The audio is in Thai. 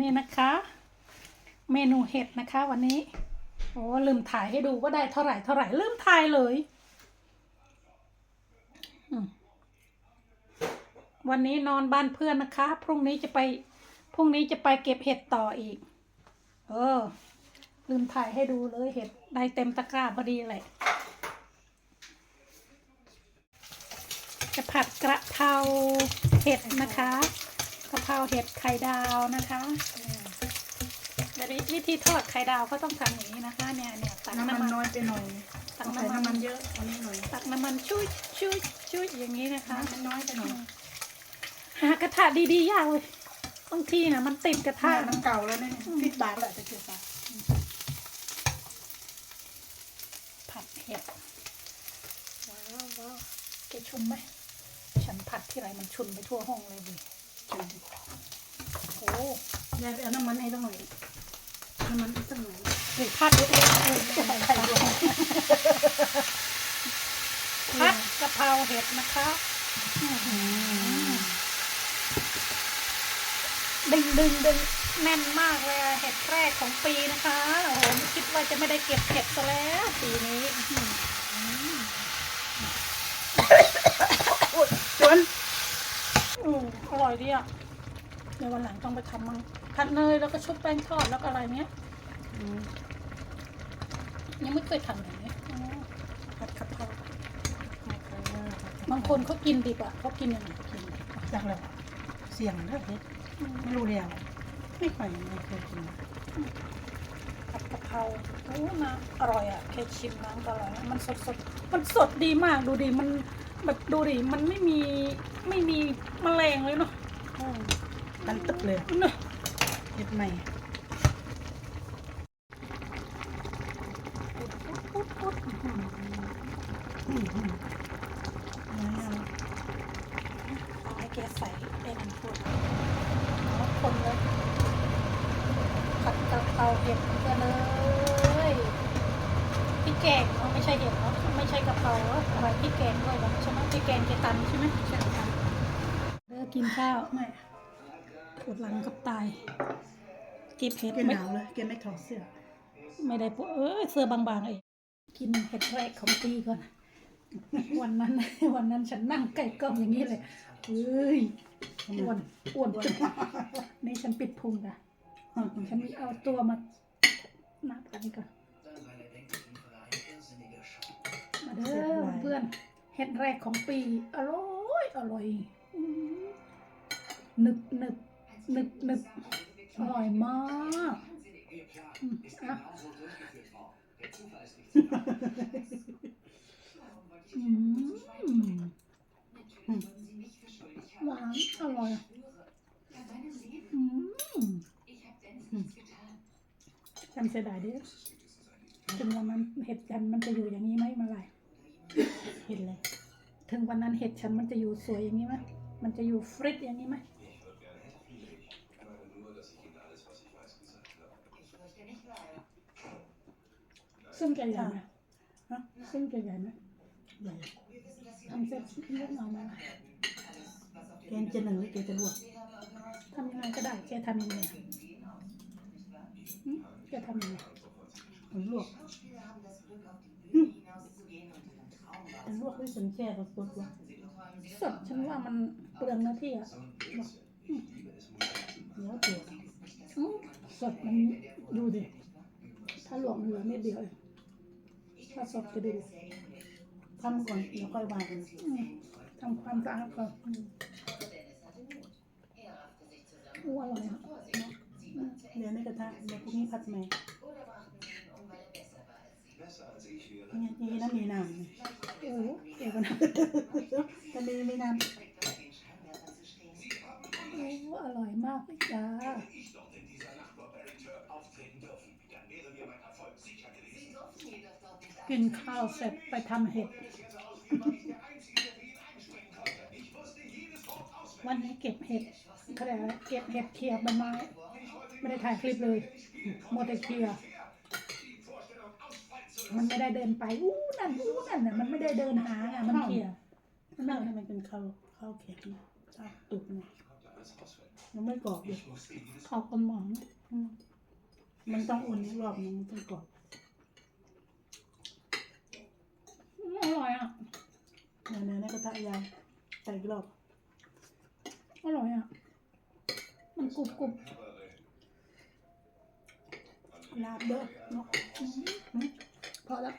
นี่นะคะ เมนูเห็ดนะคะ วันนี้โอ้ลืมถ่ายให้ดูว่าได้เท่าไหร่เท่าไหร่ลืมถ่ายเลยวันนี้นอนบ้านเพื่อนนะคะ พรุ่งนี้จะไป พรุ่งนี้จะไปเก็บเห็ดต่ออีก เออ ลืมถ่ายให้ดูเลยเห็ดได้เต็มตะกร้าพอดีเลย จะผัดกระเพราเห็ดนะคะ เพราเห็ดไข่ดาวนะคะเดี๋ยวนี้วิธีทอดไข่ดาวก็ต้องทำอย่างนี้นะคะ เนี่ยเนี่ยตักน้ำน้ำมัมันนน้อยไปหน่อยตักต้องใส่น้ำมันน้ำมันเยอะอันนี้หน่อยตักน้ำมันชุยชุยชุยอย่างนี้นะคะน้ำมันน้อยไปหน่อยหากระทะดีๆยากเลยบางทีนะมันติดกระทะถ้าน้ำเก่าแล้วเนี่ยพิษบาทแหละจะเกิดบาทผัดเห็ดว้าวว้าวแกชุนไหมฉันผัดที่ไรมันชุนไปทั่วห้องเลยดิ โอ้ยายไปเอาน้ำมันให้สักหน่อยน้ำมันอีกสักหน่อยหรือผัดเล็กๆจะใส่ไข่ดวงผัดกะเพราเห็ดนะคะดึงดึงดึงแน่นมากเลยเห็ดแรกของปีนะคะโอ้โหไม่คิดว่าจะไม่ได้เก็บเห็ดซะแล้วปีนี้ จวน อืม อร่อยดีอะเดี๋ยววันหลังต้องไปทำมั่งผัดเนยแล้วก็ชุบแป้งทอดแล้วก็อะไรเนี้ยยังไม่เคยทำอย่างนี้อ๋อผัดกะเพราบางคนเขากินดิบอะเขากินยังไงกินดิบจากแล้วเสี่ยงเด้อเฮ็ดไม่รู้แล้วไม่ค่อยไม่เคยกินผัดกะเพราโอ้นะอร่อยอะแค่ชิมน้ำก็อร่อยแล้วมันสดสดมันสดดีมากดูดิมันแบบดูดิมันไม่มีไม่มีแมลงเลยเนาะ มันตึกเลยเห็ดใหม่น้อหืออืมอืมไม่เอาเอาให้แกใส่ไอ้นั่นพูดแล้วคนเลยผัดกะเพราเห็ดเพื่อนเลยพี่แกงเนาะไม่ใช่เห็ดเนาะไม่ใช่กะเพราเนาะอะไรพี่แกงด้วยเนาะใช่ไหมพี่แกงเจตันใช่ไหมใช่ค่ะเลิ กกินข้าวไม่ปวดหลังกับตาย เก็บเห็ดแกหไม่นาวเลยแกไม่ถอดเสื้อไม่ได้ปวดเออเสื้อบางๆเองกินเห็ดแรกของปีก่อน วันนั้น วันนั้นฉันนั่งใกล้กล้องอย่างนี้เลยเฮ้ยอ้วนอ้วนจุดนี่ฉันปิดพุงนะฉันเอาตัวมาหน้าพันก่อน มาเด้อเพื่อนเห็ดแรกของปี อร่อย อร่อยอื้อ หนึบหนึบหนึบหนึบอร่อยมากอะอืมหวานอร่อยอืมฉันเสียดายด้อถึงวันนั้นเห็ดฉันมันจะอยู่อย่างนี้ไหมมาลายเห็นเลย ถึงวันนั้นเห็ดฉันมันจะอยู่สวยอย่างนี้ไหมมันจะอยู่ฟริตอย่างนี้ไหม ซึ่งจะใหญ่ไหมฮะซึ่งจะใหญ่ไหมใหญ่ทำเสร็จเลือกเอามาแกงจะหนึ่งหรือแกจะลวกทำยังไงก็ได้แกทำยังไงหึแกทำยังไงมันลวกแต่ลวกด้วยสันแช่กับสดวะสดฉันว่ามันเปลืองเนื้อที่อะแล้วเปลือกอื้อสดมันดูดิถ้าหลวกมันเหลือเม็ดเดียวเอง ถ้าสดจะดูทำก่อนแล้วค่อยว่ากันทำความสะอาดก่อนอืมอู้อร่อยอะเดี๋ยวในกระทะเดี๋ยวพรุ่งนี้ผัดใหม่นี่นี่น้ำมีน้ำโอ้เดี๋ยวกันนะทะเลมีน้ำ กินข้าวเสร็จไปทำเห็ด วันนี้เก็บเห็ดเขาเรียกอะไรเก็บเห็ดเคลียร์ใบไม้ ไม่ได้ถ่ายคลิปเลยมัวแต่เคลียร์มันไม่ได้เดินไปอู้นั่นอู้นั่นน่ะมันไม่ได้เดินหาอะมันเคลียร์ำไม่ให้มันเป็นข้าวข้าวแข็งข้าวตุกเนะยังไม่กรอบอยู่เขาคนหมองอืมมันต้องอุ่นอีกรอบนึงมันต้องกรอบ อืมอ ร่อยอะในในในกระทะยาวใส่อีกรอบอร่อยอะ มันกรุบกรุบลาบเด้อเนาะพอแล้ว